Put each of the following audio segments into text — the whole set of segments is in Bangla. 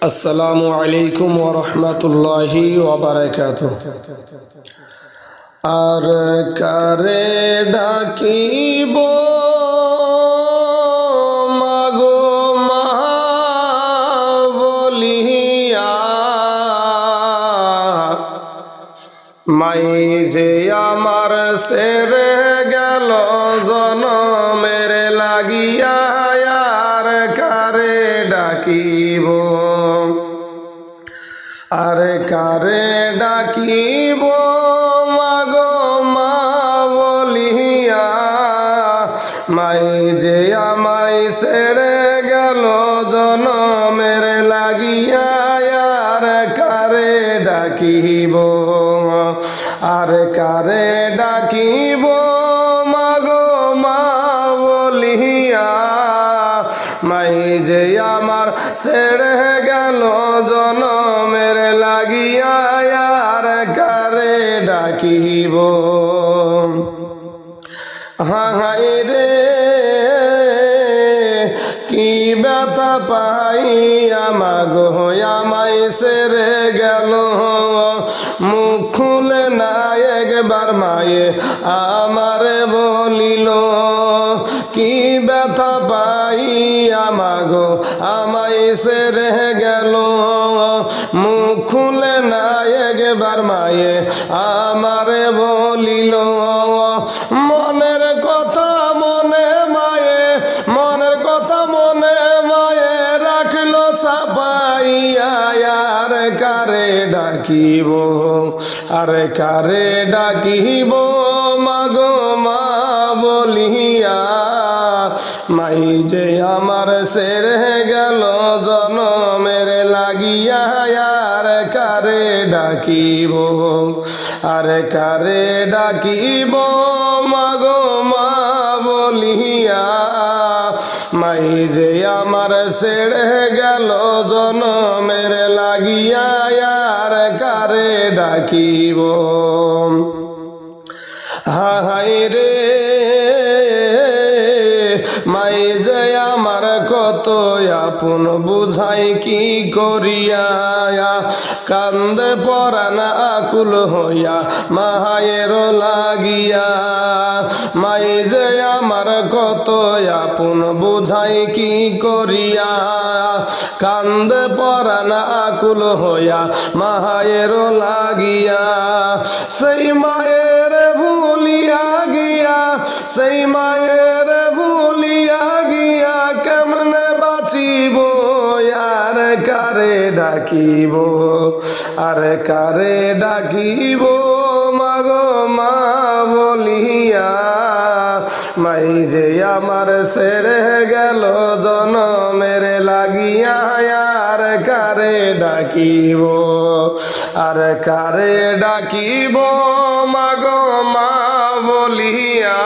আসসালামু আলাইকুম ওরহমতুল্লাহি ওবরাকাত আর কারে ডাকিব মাগো মা বলিয়া মাই যে আমার সেরে গেল জনমের লাগিয়া, আর কারে ডাকিব? আর কারে ডাকিব? মাগো মা বলিয়া। মাই যে আমাই সেরে গেল জনমের লাগিয়া, আর কারে ডাকিব? আর কারে ডাকিব? মাগো মা বলিয়া। মাই যে আমার ছেড়ে গেল জনমের লাগিয়া কারে ডাকিব? হাই রে, কি ব্যথা পাই আমাগো আমায় সেরে গেল। মুখ খুলে না একবার মায়ে আমারে বলিল, কি ব্যথা পাই আমাগো আমায় সেরে গেল। ডাকিব। আরে কারে ডাকিব? মাগো মা বলিয়া। মাই যে আমার সেরে গেল জনমের লাগিয়া। আর কারে ডাকিব? আরে কারে ডাকিব? মাগো মা বলিয়া। মাই যে আমার ছেড়ে গেল জনমের মাই যে আমার কত আপন, বুঝাই কি করিয়া? কান্দে পরানা আকুল হইয়া মায়ের লাগিয়া। মাই যে আমার কত আপন, বুঝাই কি করিয়া? কান্দে পরানা আকুল হইয়া মায়ের লাগিয়া। সেই মায়ের ভুলিয়া গিয়া, সেই মায়ের ডাকিব, আর কারে ডাকিব? মাগো, মা বলিয়া, মাই যে আমার সেরে গেল জনমের লাগিয়া, আর কারে ডাকিব? আর কারে ডাকিব? মাগো, মা বলিয়া,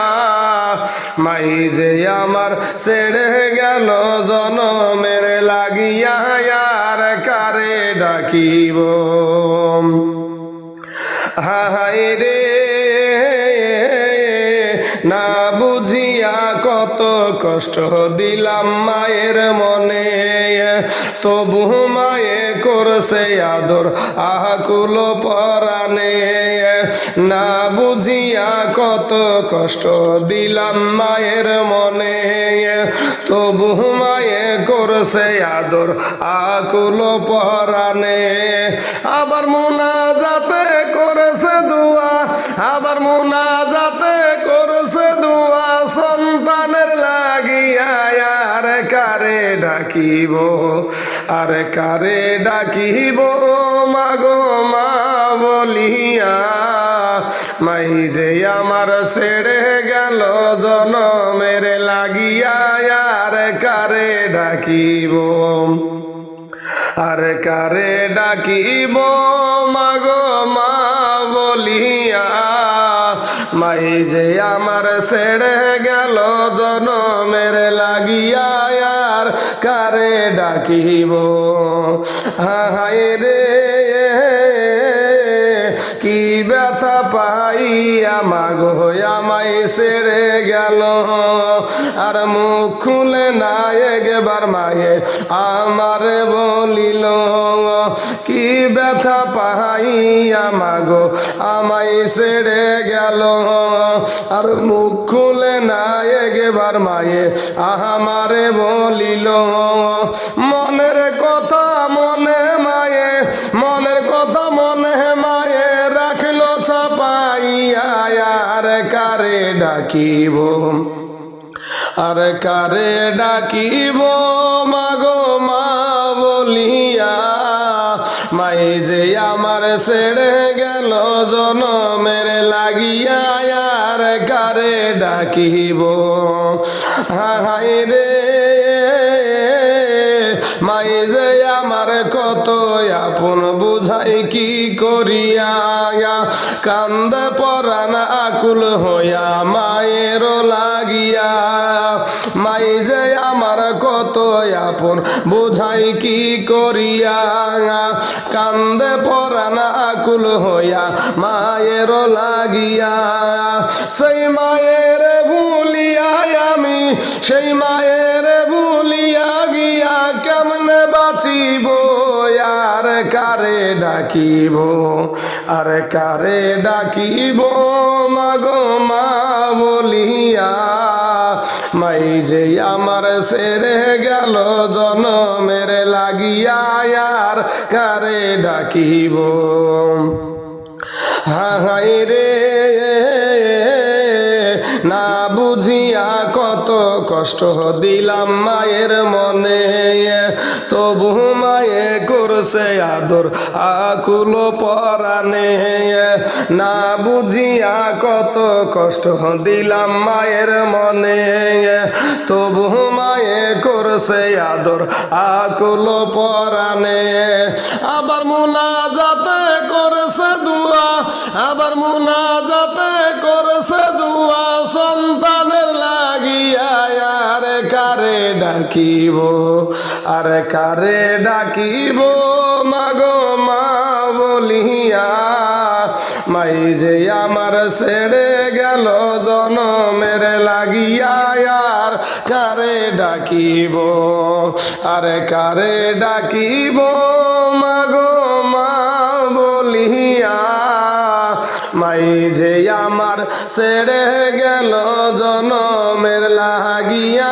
মাই যে আমার সেরে গেল জনমের লাগিয়া ডাকিব হাই রে, না বুঝিয়া কত কষ্ট দিলাম মায়ের মনে। তবু মায়ে করছে আদর আকুল পরাণে। না বুঝিয়া কত কষ্ট দিলাম মায়ের মনে। তবু মায়ে করছে আদর, আকুল পরাণে। আবার মুনা যাতে করেছে দুয়া, আবার মুনা যাতে করেছে দুয়া। সন্তানের লাগিয়া আর কারে ডাকিব, আর কারে ডাকিব? মাগো মা মাই যে আমার ছেড়ে গেল জনমের লাগিয়া, আর কারে ডাকিব? আর কারে ডাকিব? মাগো মা বলিয়া, মাই যে আমার ছেড়ে গেল জনমের লাগিয়া, আর কারে ডাকিব? হাই রে পাইয়া মাগো আমায় সেরে গেল। আর মুখ খুলে না একবার মায়ে আমারে বলিল, কি ব্যথা পাহাইয়া মাগো, আমায় ছেড়ে গেল। আর মুখ খুলে না এগেবার মায়ে আমারে বলিল, মনের কথা আর কারে ডাকিব? আর কারে ডাকিব? মাগো, মা বলিয়া, মাই যে আমার ছেড়ে গেল জনমের লাগিয়া, আর কারে ডাকিব? হাই করিয়া কান্দ পরান আকুল হইয়া মায়ের লাগিয়া। মাই যে আমার কত আপন, বুঝাই কি করিয়া? কান্দে পরান আকুল হইয়া মায়ের লাগিয়া। সেই মায়ের ভুলিয়া আমি, সেই মায়ের ভুলিয়া গিয়া কেমনে বাঁচিব? কারে ডাকিব? আর কারে ডাকিব? মাগো মা বলিয়া, মাই যে আমার সেরে গেল জনমের লাগিয়া, আর কারে ডাকিব? হাই কষ্ট দিলাম মায়ের মনে। তবু মায়ে করছে আদর, আকুল পরানে না বুঝিয়া কত কষ্ট দিলাম মায়ের মনে। তবু মায়ে করছে আদর, আকুল পরানে আবার মুনা যাতে করেছে দুয়া, আবার মুনা যাতে করেছে দুয়া সন্তানের ডাকিব, আর কারে ডাকিব? মাগো, মা বলিয়া, মাই যে আমার ছেড়ে গেল জনমের লাগিয়া, আর কারে ডাকিব? আর কারে ডাকিব? মাগো, মা বলিয়া, মাই যে আমার ছেড়ে গেল জনমের লাগিয়া